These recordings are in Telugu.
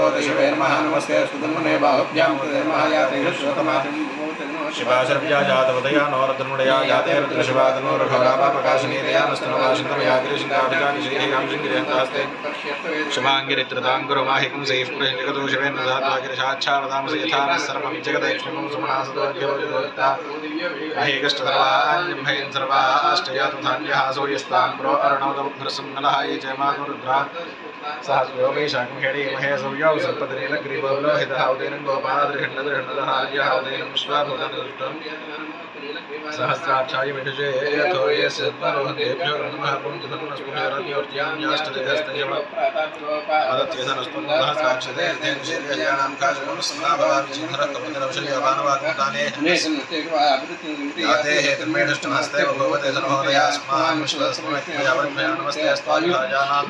ैर्महानमस्ते सुतन्मने बाहुभ्यां कृतैर्मः याते शिवाशर्भ्या जातवदया नोरतन्मणया जाते रुद्रशिवातनो रघुरापापकाशनीतया नस्तनवाशिन्दमयाग्रेशिङ्गाभिजानिश्रीकांशिङ्गिरेन्दास्ते शिवाङ्गिरित्रताङ्गुरुमाहिकं सैष्पुरशिकतो शिवेन दधात्वागिरशाच्छावदांसि यथा नः सर्वं जगदैक्ष्मिकं सुमनासदोद्योगेकष्टसर्वाण्यम्भयन् सर्वाष्टया तथान्यः सोयस्तां ये जयमागुरुद्रा सहस्रोगेशाकं हेडे महे सूर्यौ सर्पदनीलग्रीवलोहितः उदयनं गोपादृहण्डदृहण्डदः आर्यः उदयनं विश्वाभूतदृष्टम् सहस्राक्षाय विषये यथो ये सद्मरोहतेभ्यो नमः पुञ्जधनुस्पुरत्योर्ज्याम्याष्टदेहस्तयव अदत्यधनस्त्वं सहस्राक्षते तेन शीर्यजानां काशगुणसन्नाभवामि चिन्धरकपतिरवशल्यवानवाग्मुदाने याते हेतुर्मेढष्टमस्ते भगवते धनमोदयास्मान् विश्वस्मयत्मयावन्मया नमस्ते अस्त्वाजानान्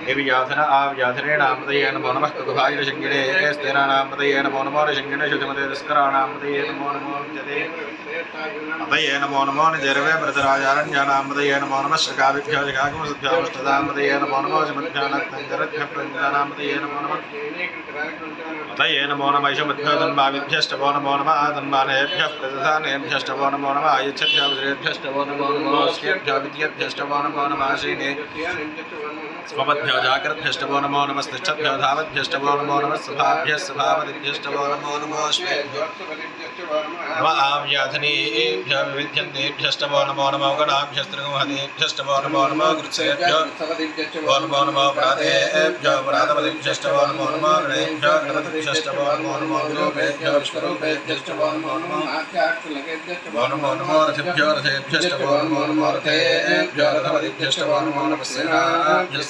नमो नमो गौन्दये तदय नमो नमो चेतोषाय कृतये देवतीनामधेय नमो नमः कृत्स्नवेदाय धारते हस्तनामधेय नमः देवी याथन आव्याधने नामधेय नमो नमः कुकुभाय शङ्गिणे स्तेनानामधेय नमो नमो शङ्गिणे शुचिमते दुष्कराणामधेय नमो नमो जते अतये नमो नमो निजर्वे मृतराजारण्यानामधेय नमो नमः श्रकाभिभ्यो जगागमसद्भ्यामुष्टदामधेय नमो नमो जमद्भ्यानक्तञ्जरद्भ्यः प्रञ्जानामधेय नमो नमः अतये नमो नमः ऐषमद्भ्यो तन्माविभ्यष्टवो नमो नमः आतन्मानेभ्यः प्रतिधानेभ्यष्टवो नमो नमः आयुच्छभ्यो वज्रेभ्यष्टवो नमो नमः श्रियभ्यो विद्येभ्यष्टवो नमो नमः श्रीने स्वपद्भ्यो जाग्रद्भ्यष्टवो नमो नमस्तिष्ठभ्यो धावद्भ्यष्टवो नमो नमः सभाभ्यः सभापतिभ्यष्टवो नमो नमो श्वेभ्यो नम आव्याधनेभ्य विविध्यन्तेभ्यष्टवो नमो नमो गणाभ्यस्त्रिगुहतेभ्यष्टवो नमो नमो कृत्सेभ्यो वो नमो नमो प्रातेभ्यो प्रातपदिभ्यष्टवो नमो नमो गणेभ्यो गणपतिभ्यष्टवो नमो नमो विरूपेभ्यो विश्वरूपेभ्यष्टवो नमो नमो वो नमो नमो रथिभ्यो रथेभ्यष्टवो नमो नमो रथेभ्यो रथपतिभ्यष्टवो नमो नमः सेनाभ्यस्सेना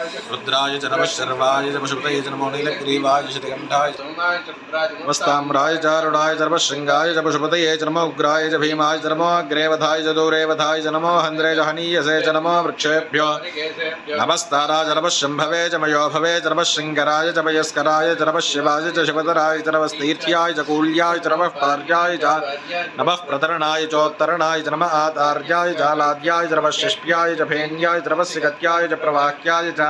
रुद्राय च नमः शर्वाय च पशुपतये च नमो नीलग्रीवाय शतकण्ठाय वस्ताम्राय च रुडाय च नमः च पशुपतये च नमो उग्राय च भीमाय च नमो अग्रेवधाय च दूरेवधाय च नमो हन्द्रे च हनीयसे च नमो वृक्षेभ्यो नमस्ताराय च नमः शम्भवे च मयो भवे च नमः शृङ्गराय च वयस्कराय च नमः शिवाय च शिवतराय च नमस्तीर्थ्याय च कूल्याय च नमः पार्याय च नमः प्रतरणाय चोत्तरणाय च नमः आतार्याय च लाद्याय च नमः शिष्प्याय च फेन्याय च नमः सिगत्याय च प्रवाक्याय च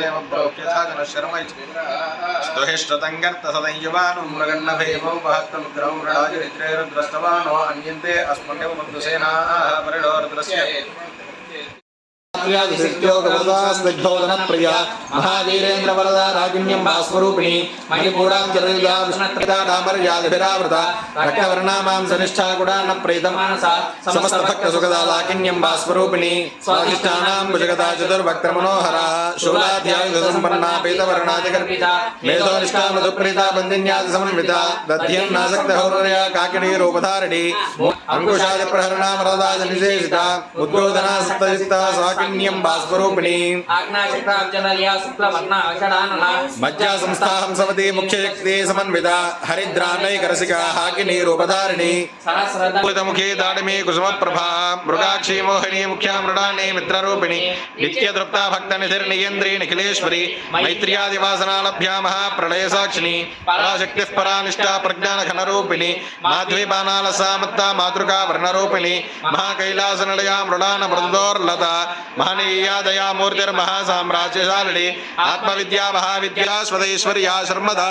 శ్రీదేవ ప్రౌఖ్యసాధన శర్మ స్తుహిష్టతంగర్తసదయువాను మృగన్నభైమౌ మహత్వం గ్రౌ మృడాజు నిద్రేరుద్రస్తవానో అన్యంతే అస్మన్యవ మందుసేనా పరిణోరుద్రస్య ప్రియా మహావీరేంద్ర వరదా రాజుణ్యం భాస్వరూపిణి మణిపూరాం చరిదా విష్ణుతాడామర్యాదిభిరావృత రక్తవర్ణా మాంసనిష్టా గుడాన ప్రీతమానసా సమస్త భక్త సుఖదా లాకిన్యం భాస్వరూపిణి శుక్లవర్ణ అషడానన మధ్యా సంస్థాహం సవతి ముఖ్యశక్తి సమన్విత హరిద్రానైకరసిక హాకిని రూపధారిణి ముఖే దాడిమి కుసుమ ప్రభా మృగాక్షి మోహిని ముఖ్యా మృడాన్ని మిత్రరూపిణి నిత్యతృప్త భక్త నిధిర్నియంద్రి నిఖిలేశ్వరి మైత్ర్యాదివాసనాలభ్యా మహాప్రళయ సాక్షిని పరాశక్తి పరానిష్టా ప్రజ్ఞాన ఘనరూపిణి మాధ్వీపానాల సామత్త మాతృకా వర్ణరూపిణి మహాకైలాస నిలయా మృడాన మృదోర్లత మహనీయా దయామూర్తిర్మహాసామ్రాజ్యశాలిని ఆత్మవిద్యా మహావిద్యా స్వదైశ్వర్యా శర్మద.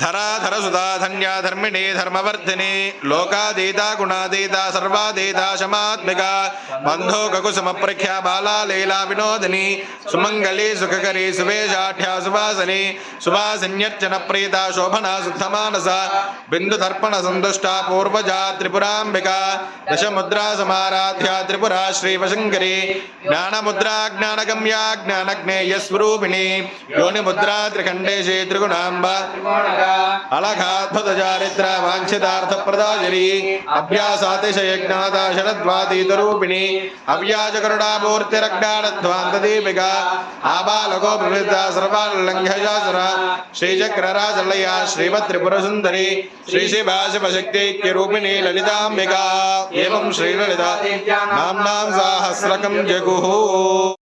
ధరాధర సుధా ధన్యా ధర్మిణి ధర్మవర్ధిని. లోకాదీత గుణాదీత సర్వాదీత శమాత్మిక. బంధో గకుసుమ ప్రఖ్యా బాలా లీలా వినోదిని. సుమంగళి సుఖకరి సువేషాఢ్యా సువాసని. సువాసిన్యర్చన ప్రీత శోభన శుద్ధమానస. బిందు తర్పణ సంతుష్ట పూర్వజా త్రిపురాంబిక. దశముద్రా సమారాధ్య త్రిపురా శ్రీవశంకరి ज्ञानमुद्रा ज्ञानगम्या ज्ञानज्ञेयस्वरूपिणी योनिमुद्रा त्रिखण्डेशे त्रिगुणाम्ब अलघाद्भुतचारित्र वाञ्छितार्थप्रदाजरी अभ्यासातिशयज्ञाताशरद्वातीतरूपिणी अव्याजकरुणामूर्तिरज्ञानध्वान्तदीपिका आबालकोपवृद्धा सर्वाल्लङ्घशासुर श्रीचक्रराजलया श्रीमत्रिपुरसुन्दरी श्रीशिवाशिवशक्त्यैक्यरूपिणी ललिताम्बिका एवं श्रीललिता नाम्नां साहस्रकं जगु Oh.